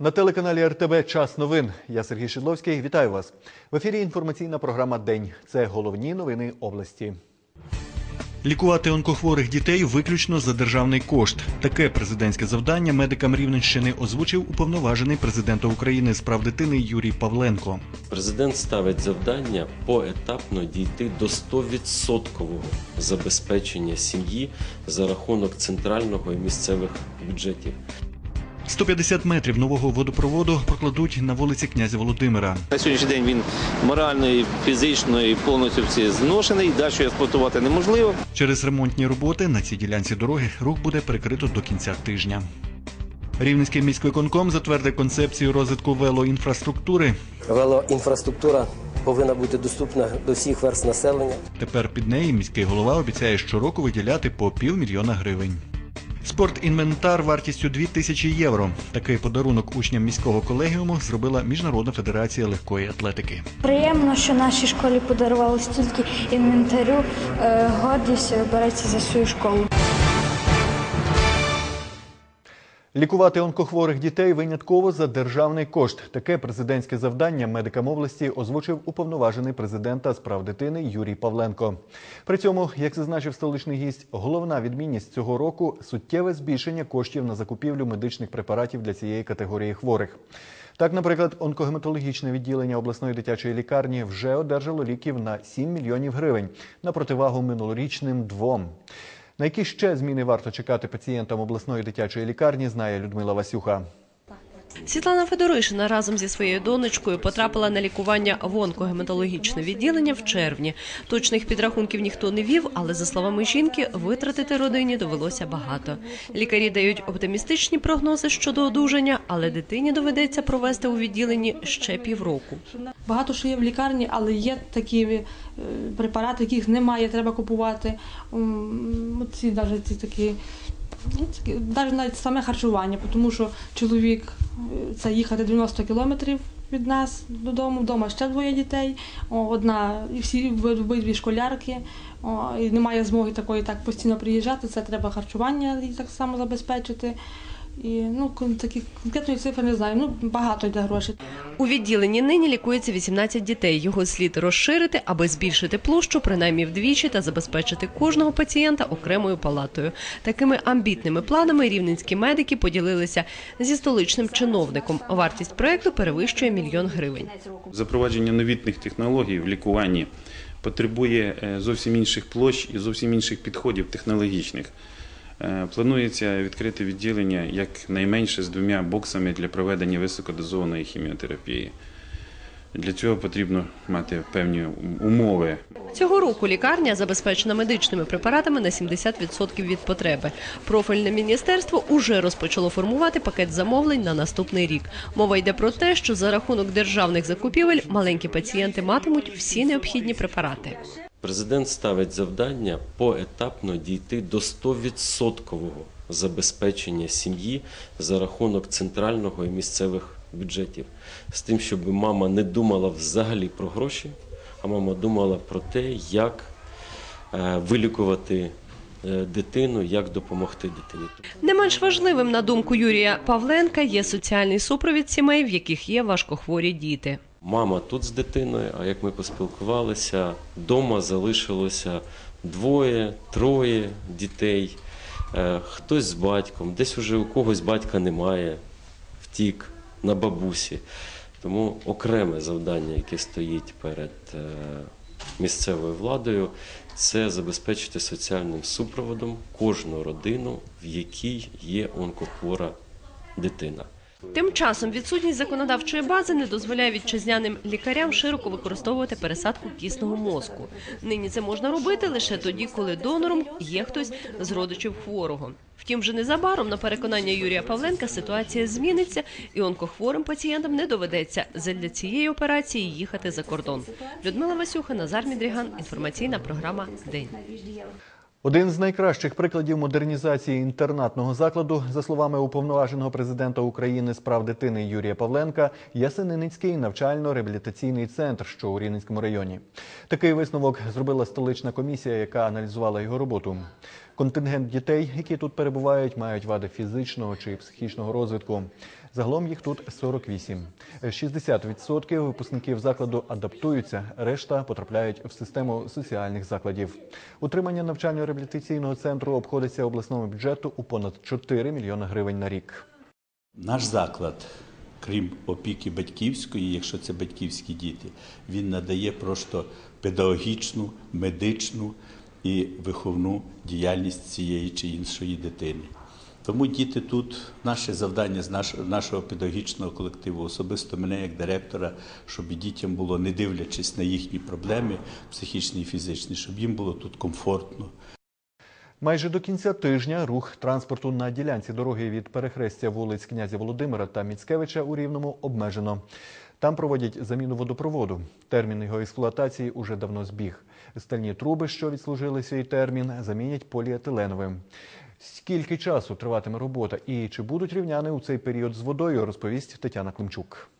На телеканалі РТБ Час новин. Я Сергій Шидловський. Вітаю вас. В ефірі інформаційна програма День. Це головні новини області. Лікувати онкохворих дітей виключно за державний кошт. Таке президентське завдання медикам Рівненщини озвучив уповноважений президента України з прав дитини Юрій Павленко. Президент ставить завдання поетапно дійти до 100% забезпечення сім'ї за рахунок центрального і місцевих бюджетів. 150 метрів нового водопроводу прокладуть на вулиці князя Володимира. На сьогоднішній день він морально і фізично і повністю всі зношений. Далі експлуатувати неможливо. Через ремонтні роботи на цій ділянці дороги рух буде перекрито до кінця тижня. Рівненський міськвиконком затвердив концепцію розвитку велоінфраструктури. Велоінфраструктура повинна бути доступна до всіх верст населення. Тепер під неї міський голова обіцяє щороку виділяти по півмільйона гривень. Спортінвентар вартістю 2000 євро. Такий подарунок учням міського колегіуму зробила Міжнародна федерація легкої атлетики. Приємно, що нашій школі подарували стільки інвентарю. Е, Гордість береться за свою школу. Лікувати онкохворих дітей винятково за державний кошт. Таке президентське завдання медикам області озвучив уповноважений президента з прав дитини Юрій Павленко. При цьому, як зазначив столичний гість, головна відмінність цього року суттєве збільшення коштів на закупівлю медичних препаратів для цієї категорії хворих. Так, наприклад, онкогематологічне відділення обласної дитячої лікарні вже одержало ліків на 7 мільйонів гривень на противагу минулорічним двом. На які ще зміни варто чекати пацієнтам обласної дитячої лікарні, знає Людмила Васюха. Світлана Федоришина разом зі своєю донечкою потрапила на лікування в онкогематологічне відділення в червні. Точних підрахунків ніхто не вів, але за словами жінки, витратити родині довелося багато. Лікарі дають оптимістичні прогнози щодо одужання, але дитині доведеться провести у відділенні ще півроку. Багато що є в лікарні, але є такі е, препарати, яких немає, треба купувати. Ці навіть ці такі. Навіть навіть саме харчування, тому що чоловік е, це їхати 90 кілометрів від нас додому, вдома ще двоє дітей, одна і всі обидві школярки, і немає змоги такої так постійно приїжджати. Це треба харчування і так само забезпечити. І ну такі конкретної цифри не знаю. Ну багато йде грошей. У відділенні нині лікується 18 дітей. Його слід розширити, аби збільшити площу принаймні вдвічі та забезпечити кожного пацієнта окремою палатою. Такими амбітними планами рівненські медики поділилися зі столичним чиновником. Вартість проекту перевищує мільйон гривень. Запровадження новітних технологій в лікуванні потребує е, зовсім інших площ і зовсім інших підходів технологічних. Е, Планується відкрити відділення як найменше з двома боксами для проведення високодозованої хіміотерапії. Для цього потрібно мати певні умови. Цього року лікарня забезпечена медичними препаратами на 70% від потреби. Профільне міністерство уже розпочало формувати пакет замовлень на наступний рік. Мова йде про те, що за рахунок державних закупівель маленькі пацієнти матимуть всі необхідні препарати. Президент ставить завдання поетапно дійти до 100% забезпечення сім'ї за рахунок центрального і місцевих бюджетів, з тим, щоб мама не думала взагалі про гроші, а мама думала про те, як е, вилікувати е, дитину, як допомогти дитині. Не менш важливим, на думку Юрія Павленка, є соціальний супровід сімей, в яких є важкохворі діти. Мама тут з дитиною, а як ми поспілкувалися, вдома залишилося двоє, троє дітей, Е, хтось з батьком, десь уже у когось батька немає, втік на бабусі. Тому окреме завдання, яке стоїть перед е, місцевою владою, це забезпечити соціальним супроводом кожну родину, в якій є онкохвора дитина. Тим часом відсутність законодавчої бази не дозволяє вітчизняним лікарям широко використовувати пересадку кісного мозку. Нині це можна робити лише тоді, коли донором є хтось з родичів хворого. Втім, вже незабаром, на переконання Юрія Павленка, ситуація зміниться, і онкохворим пацієнтам не доведеться задля цієї операції їхати за кордон. Людмила Васюха, Назар Мідріган. Інформаційна програма День. Один з найкращих прикладів модернізації інтернатного закладу, за словами уповноваженого президента України з прав дитини Юрія Павленка, Ясениницький навчально-реабілітаційний центр, що у Рівненському районі. Такий висновок зробила столична комісія, яка аналізувала його роботу. Контингент дітей, які тут перебувають, мають вади фізичного чи психічного розвитку. Загалом їх тут 48. 60% випускників закладу адаптуються, решта потрапляють в систему соціальних закладів. Утримання навчально-реабілітаційного центру обходиться обласному бюджету у понад 4 мільйони гривень на рік. Наш заклад, крім опіки батьківської, якщо це батьківські діти, він надає просто педагогічну, медичну і виховну діяльність цієї чи іншої дитини. Тому діти тут, наше завдання з наш- нашого педагогічного колективу, особисто мене як директора, щоб дітям було, не дивлячись на їхні проблеми психічні і фізичні, щоб їм було тут комфортно, Майже до кінця тижня рух транспорту на ділянці дороги від перехрестя вулиць князя Володимира та Міцкевича у Рівному обмежено. Там проводять заміну водопроводу. Термін його експлуатації уже давно збіг. Стальні труби, що відслужили свій термін, замінять поліетиленовим. Скільки часу триватиме робота і чи будуть рівняни у цей період з водою, розповість Тетяна Климчук.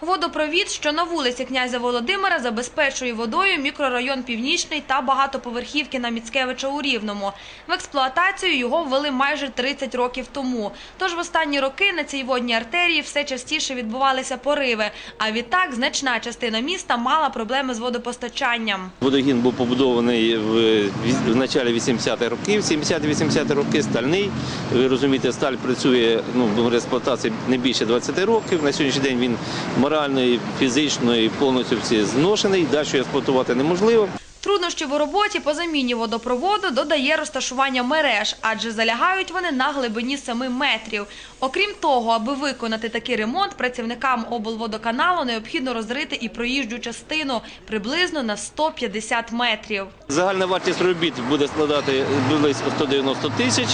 Водопровід, що на вулиці князя Володимира, забезпечує водою мікрорайон Північний та багатоповерхівки на Міцкевича у Рівному. В експлуатацію його ввели майже 30 років тому. Тож в останні роки на цій водній артерії все частіше відбувалися пориви. А відтак значна частина міста мала проблеми з водопостачанням. Водогін був побудований в, началі 80-х років, 70-80 роки, стальний. Ви розумієте, сталь працює ну, в експлуатації не більше 20 років. На сьогоднішній день він морально і фізично і повністю всі зношений, далі експлуатувати неможливо. Труднощі в роботі по заміні водопроводу додає розташування мереж, адже залягають вони на глибині 7 метрів. Окрім того, аби виконати такий ремонт, працівникам облводоканалу необхідно розрити і проїжджу частину приблизно на 150 метрів. Загальна вартість робіт буде складати близько 190 тисяч.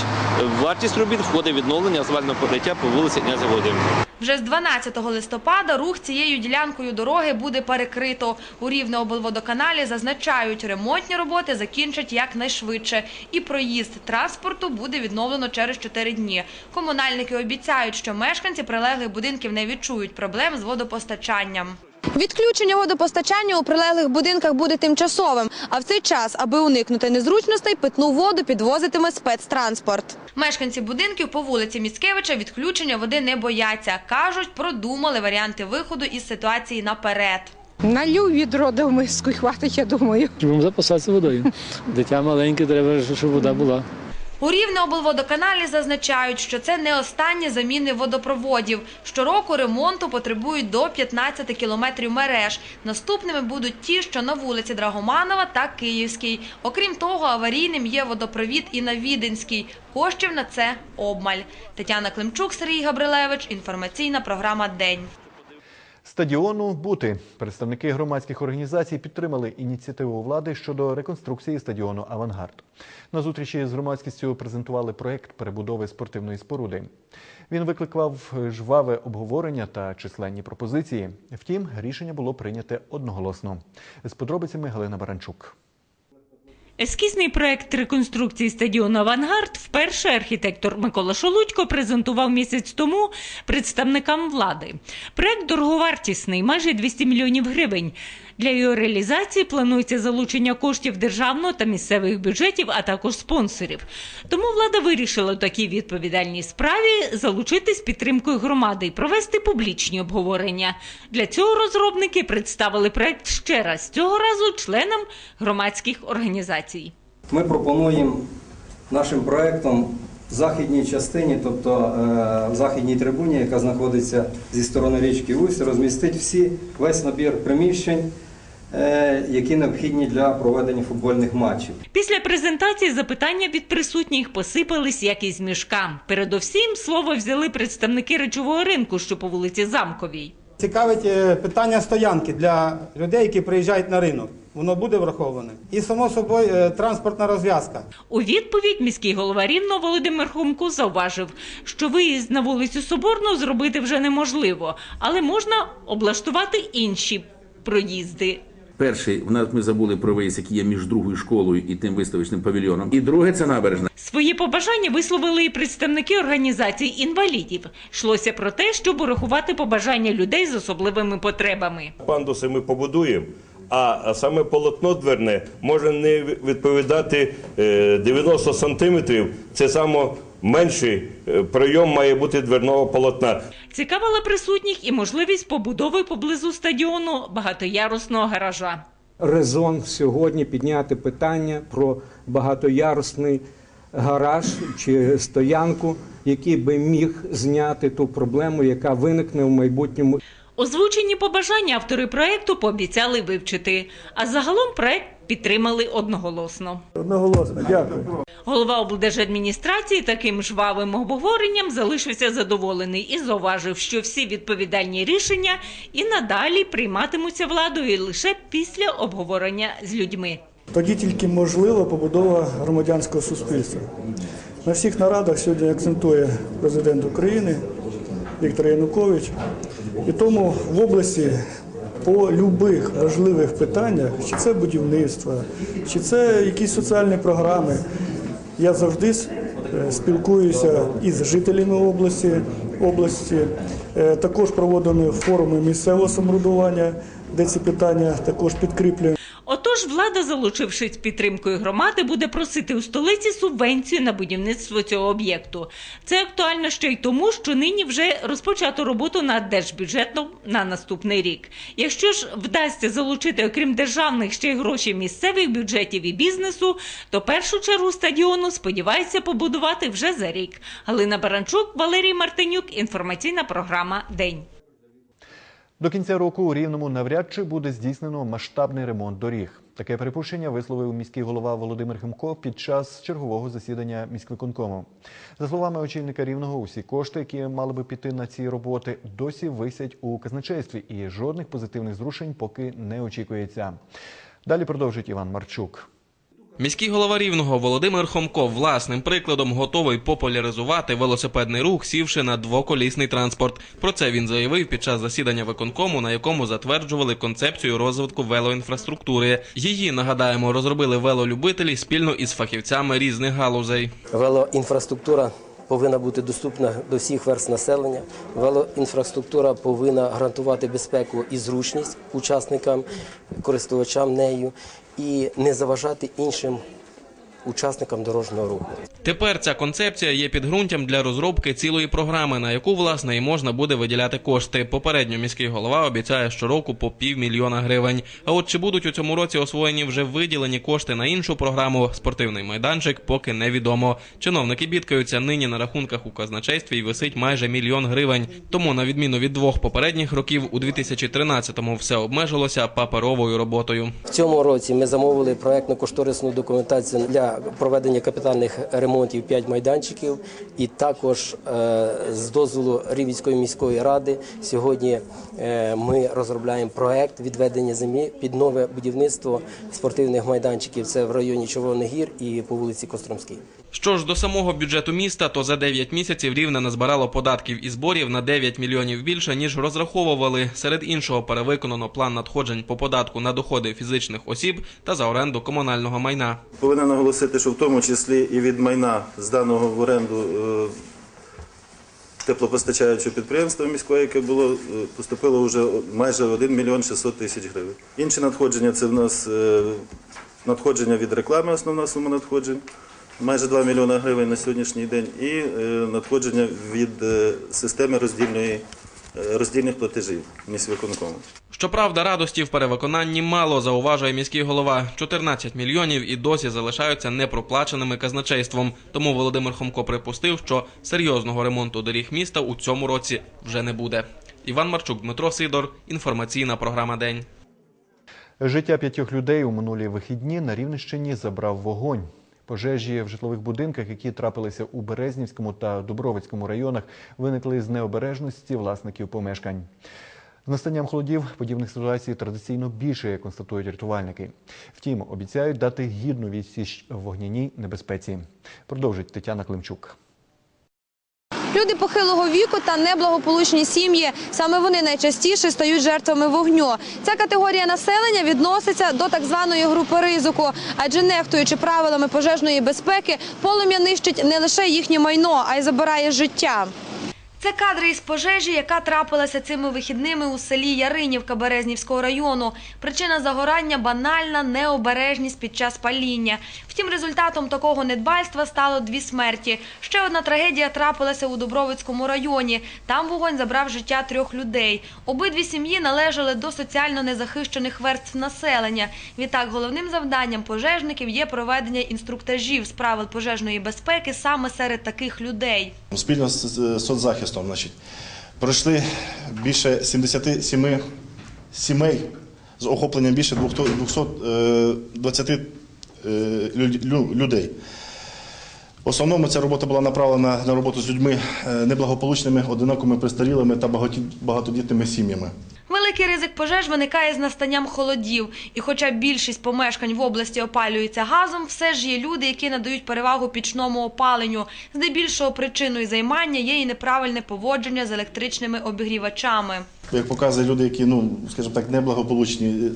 Вартість робіт входить відновлення асфальтного покриття по вулиці князя Володимира. Вже з 12 листопада рух цією ділянкою дороги буде перекрито. У Рівнеоблводоканалі зазначають, ремонтні роботи закінчать якнайшвидше. І проїзд транспорту буде відновлено через 4 дні. Комунальники обіцяють, що мешканці прилеглих будинків не відчують проблем з водопостачанням. Відключення водопостачання у прилеглих будинках буде тимчасовим, а в цей час, аби уникнути незручностей, питну воду підвозитиме спецтранспорт. Мешканці будинків по вулиці Міцкевича відключення води не бояться. Кажуть, продумали варіанти виходу із ситуації наперед. Налю відро до миску і хватить, я думаю. Будемо запасатися водою. Дитя маленьке, треба, щоб вода була. У Рівнеоблводоканалі зазначають, що це не останні заміни водопроводів. Щороку ремонту потребують до 15 кілометрів мереж. Наступними будуть ті, що на вулиці Драгоманова та Київській. Окрім того, аварійним є водопровід і на Віденській. Коштів на це обмаль. Тетяна Климчук, Сергій Габрилевич. Інформаційна програма «День». Стадіону бути представники громадських організацій підтримали ініціативу влади щодо реконструкції стадіону Авангард. На зустрічі з громадськістю презентували проєкт перебудови спортивної споруди. Він викликав жваве обговорення та численні пропозиції. Втім, рішення було прийняте одноголосно. З подробицями Галина Баранчук. Ескізний проект реконструкції стадіону «Авангард» вперше архітектор Микола Шолудько презентував місяць тому представникам влади. Проект дороговартісний, майже 200 мільйонів гривень. Для його реалізації планується залучення коштів державного та місцевих бюджетів, а також спонсорів. Тому влада вирішила у такій відповідальній справі залучитись підтримкою громади і провести публічні обговорення. Для цього розробники представили проект ще раз, цього разу членам громадських організацій. Ми пропонуємо нашим проектом західній частині, тобто е, в західній трибуні, яка знаходиться зі сторони річки Усь, розмістити всі весь набір приміщень, е, які необхідні для проведення футбольних матчів. Після презентації запитання від присутніх посипались як із мішка. Передовсім слово взяли представники речового ринку, що по вулиці Замковій. Цікавить е, питання стоянки для людей, які приїжджають на ринок. Воно буде враховане. І само собою е, транспортна розв'язка. У відповідь міський голова Рівно Володимир Хомко зауважив, що виїзд на вулицю Соборну зробити вже неможливо, але можна облаштувати інші проїзди. Перший, в нас ми забули про виїзд, який є між другою школою і тим виставочним павільйоном. І друге це набережна. Свої побажання висловили і представники організацій інвалідів. Йшлося про те, щоб урахувати побажання людей з особливими потребами. Пандуси ми побудуємо, а саме полотно дверне може не відповідати е, 90 сантиметрів. Це саме менший е, прийом має бути дверного полотна. Цікавила присутніх і можливість побудови поблизу стадіону багатоярусного гаража. резон сьогодні підняти питання про багатоярусний гараж чи стоянку, який би міг зняти ту проблему, яка виникне в майбутньому. Озвучені побажання автори проекту пообіцяли вивчити, а загалом проект підтримали одноголосно. Одноголосно, дякую. Голова облдержадміністрації таким жвавим обговоренням залишився задоволений і зауважив, що всі відповідальні рішення і надалі прийматимуться владою лише після обговорення з людьми. Тоді тільки можлива побудова громадянського суспільства. На всіх нарадах сьогодні акцентує президент України Віктор Янукович. І тому в області по любих важливих питаннях, чи це будівництво, чи це якісь соціальні програми, я завжди е, спілкуюся із жителями області, області. Е, також проводимо форуми місцевого самоврядування, де ці питання також підкріплюємо. Отож, влада, залучившись підтримкою громади, буде просити у столиці субвенцію на будівництво цього об'єкту. Це актуально ще й тому, що нині вже розпочато роботу над держбюджетом на наступний рік. Якщо ж вдасться залучити, окрім державних, ще й гроші місцевих бюджетів і бізнесу, то першу чергу стадіону сподівається побудувати вже за рік. Галина Баранчук, Валерій Мартинюк. Інформаційна програма День. До кінця року у Рівному навряд чи буде здійснено масштабний ремонт доріг. Таке припущення висловив міський голова Володимир Химко під час чергового засідання міськвиконкому. За словами очільника Рівного, усі кошти, які мали би піти на ці роботи, досі висять у казначействі, і жодних позитивних зрушень поки не очікується. Далі продовжить Іван Марчук. Міський голова Рівного Володимир Хомко власним прикладом готовий популяризувати велосипедний рух, сівши на двоколісний транспорт. Про це він заявив під час засідання виконкому, на якому затверджували концепцію розвитку велоінфраструктури. Її нагадаємо, розробили велолюбителі спільно із фахівцями різних галузей. Велоінфраструктура повинна бути доступна до всіх верст населення. Велоінфраструктура повинна гарантувати безпеку і зручність учасникам, користувачам нею і не заважати іншим учасникам дорожнього руху. Тепер ця концепція є підґрунтям для розробки цілої програми, на яку власне і можна буде виділяти кошти. Попередньо міський голова обіцяє щороку по півмільйона гривень. А от чи будуть у цьому році освоєні вже виділені кошти на іншу програму спортивний майданчик, поки невідомо. Чиновники бідкаються нині на рахунках у казначействі й висить майже мільйон гривень. Тому, на відміну від двох попередніх років, у 2013-му все обмежилося паперовою роботою. В цьому році ми замовили проектно-кошторисну документацію для проведення капітальних ремонтів 5 майданчиків, і також е, з дозволу Рівненської міської ради сьогодні е, ми розробляємо проект відведення землі під нове будівництво спортивних майданчиків. Це в районі Червоних гір і по вулиці Костромській. Що ж до самого бюджету міста, то за 9 місяців рівне назбирало податків і зборів на 9 мільйонів більше, ніж розраховували. Серед іншого перевиконано план надходжень по податку на доходи фізичних осіб та за оренду комунального майна. Повинен наголосити, що в тому числі і від майна зданого в оренду е, теплопостачаючого підприємства міського, яке було, е, поступило вже майже 1 мільйон 600 тисяч гривень. Інші надходження це в нас е, надходження від реклами, основна сума надходжень. Майже 2 мільйони гривень на сьогоднішній день і надходження від системи роздільних платежів міськвиконкому. Щоправда, радості в перевиконанні мало, зауважує міський голова. 14 мільйонів і досі залишаються непроплаченими казначейством. Тому Володимир Хомко припустив, що серйозного ремонту доріг міста у цьому році вже не буде. Іван Марчук, Дмитро Сидор. Інформаційна програма День. Життя п'ятьох людей у минулі вихідні на Рівненщині забрав вогонь. Пожежі в житлових будинках, які трапилися у Березнівському та Дубровицькому районах, виникли з необережності власників помешкань. З настанням холодів подібних ситуацій традиційно більше, констатують рятувальники. Втім, обіцяють дати гідну відсіч вогняній небезпеці. Продовжить Тетяна Климчук. Люди похилого віку та неблагополучні сім'ї – саме вони найчастіше стають жертвами вогню. Ця категорія населення відноситься до так званої групи ризику, адже нехтуючи правилами пожежної безпеки, полум'я нищить не лише їхнє майно, а й забирає життя. Це кадри із пожежі, яка трапилася цими вихідними у селі Яринівка Березнівського району. Причина загорання банальна необережність під час паління. Втім, результатом такого недбальства стало дві смерті. Ще одна трагедія трапилася у Дубровицькому районі. Там вогонь забрав життя трьох людей. Обидві сім'ї належали до соціально незахищених верств населення. Відтак, головним завданням пожежників є проведення інструктажів з правил пожежної безпеки саме серед таких людей. Спільно з соцзахистом значить, пройшли більше 77 сімей з охопленням більше 200 220 е, лю- лю- людей. В основному ця робота була направлена на роботу з людьми е, неблагополучними, одинокими, престарілими та багатодітними сім'ями. Великий ризик пожеж виникає з настанням холодів. І хоча більшість помешкань в області опалюється газом, все ж є люди, які надають перевагу пічному опаленню. Здебільшого причиною займання є і неправильне поводження з електричними обігрівачами. Як показують люди, які, ну, скажімо так, неблагополучні, е,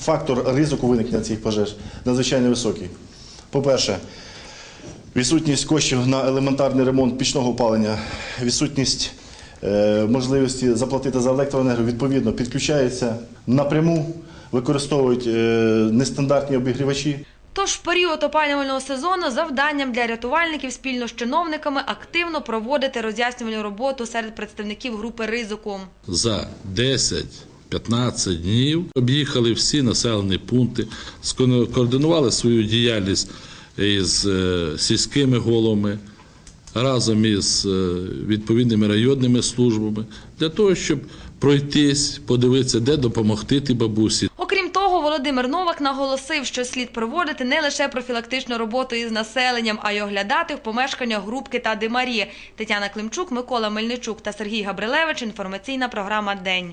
фактор ризику виникнення цих пожеж надзвичайно високий. По-перше, відсутність коштів на елементарний ремонт пічного опалення, відсутність можливості заплатити за електроенергію, відповідно, підключаються напряму, використовують е, нестандартні обігрівачі. Тож в період опалювального сезону завданням для рятувальників спільно з чиновниками активно проводити роз'яснювальну роботу серед представників групи ризику. за 10-15 днів об'їхали всі населені пункти, сконо- координували свою діяльність із е, сільськими головами, разом із е, відповідними районними службами, для того, щоб пройтись, подивитися, де допомогти тій бабусі. Окрім того, Володимир Новак наголосив, що слід проводити не лише профілактичну роботу із населенням, а й оглядати в помешканнях грубки та димарі. Тетяна Климчук, Микола Мельничук та Сергій Габрилевич. Інформаційна програма День.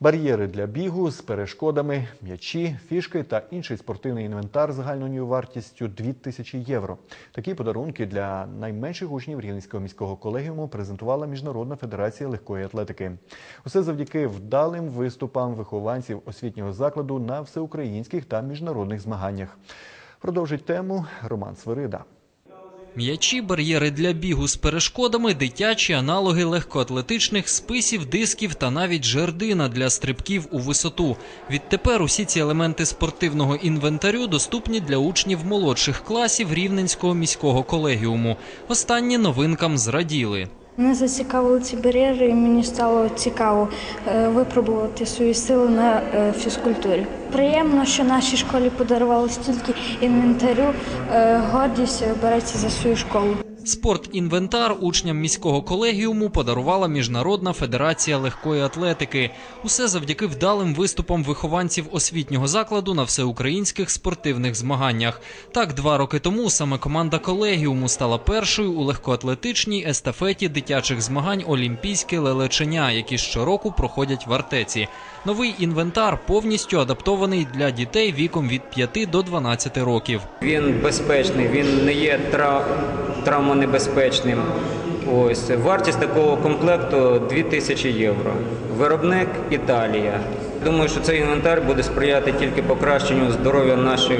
Бар'єри для бігу з перешкодами, м'ячі, фішки та інший спортивний інвентар загальною вартістю 2000 євро. Такі подарунки для найменших учнів Рівненського міського колегіуму презентувала Міжнародна федерація легкої атлетики. Усе завдяки вдалим виступам вихованців освітнього закладу на всеукраїнських та міжнародних змаганнях. Продовжить тему Роман Свирида. М'ячі, бар'єри для бігу з перешкодами, дитячі аналоги легкоатлетичних списів, дисків та навіть жердина для стрибків у висоту. Відтепер усі ці елементи спортивного інвентарю доступні для учнів молодших класів Рівненського міського колегіуму. Останні новинкам зраділи. Мене зацікавили ці бар'єри, і мені стало цікаво е, випробувати свої сили на е, фізкультурі. Приємно, що нашій школі подарували стільки інвентарю. Е, Гордість береться за свою школу. Спортінвентар учням міського колегіуму подарувала Міжнародна федерація легкої атлетики. Усе завдяки вдалим виступам вихованців освітнього закладу на всеукраїнських спортивних змаганнях. Так, два роки тому саме команда колегіуму стала першою у легкоатлетичній естафеті дитячих змагань Олімпійське лелеченя, які щороку проходять в Артеці. Новий інвентар повністю адаптований для дітей віком від 5 до 12 років. Він безпечний, він не є тра... травмонебезпечним. Ось вартість такого комплекту 2000 євро. Виробник Італія. Думаю, що цей інвентар буде сприяти тільки покращенню здоров'я наших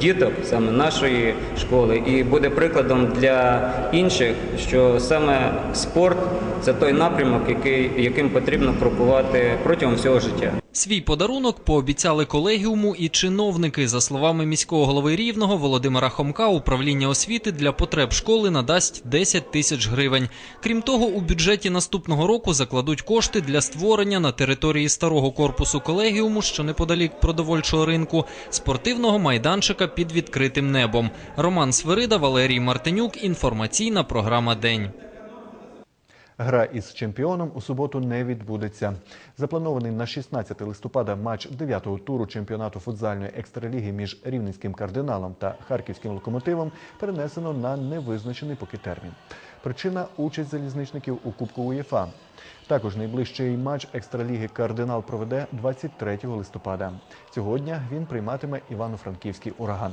діток, саме нашої школи, і буде прикладом для інших, що саме спорт це той напрямок, який, яким потрібно крокувати протягом всього життя. Свій подарунок пообіцяли колегіуму і чиновники. За словами міського голови Рівного Володимира Хомка, управління освіти для потреб школи надасть 10 тисяч гривень. Крім того, у бюджеті наступного року закладуть кошти для створення на території старого корпусу колегіуму, що неподалік продовольчого ринку, спортивного майданчика під відкритим небом. Роман Свирида, Валерій Мартинюк. Інформаційна програма День. Гра із чемпіоном у суботу не відбудеться. Запланований на 16 листопада матч 9-го туру чемпіонату футзальної екстраліги між рівненським кардиналом та харківським локомотивом перенесено на невизначений поки термін. Причина участь залізничників у Кубку УЄФА. Також найближчий матч екстраліги кардинал проведе 23 листопада. Цього дня він прийматиме Івано-Франківський ураган.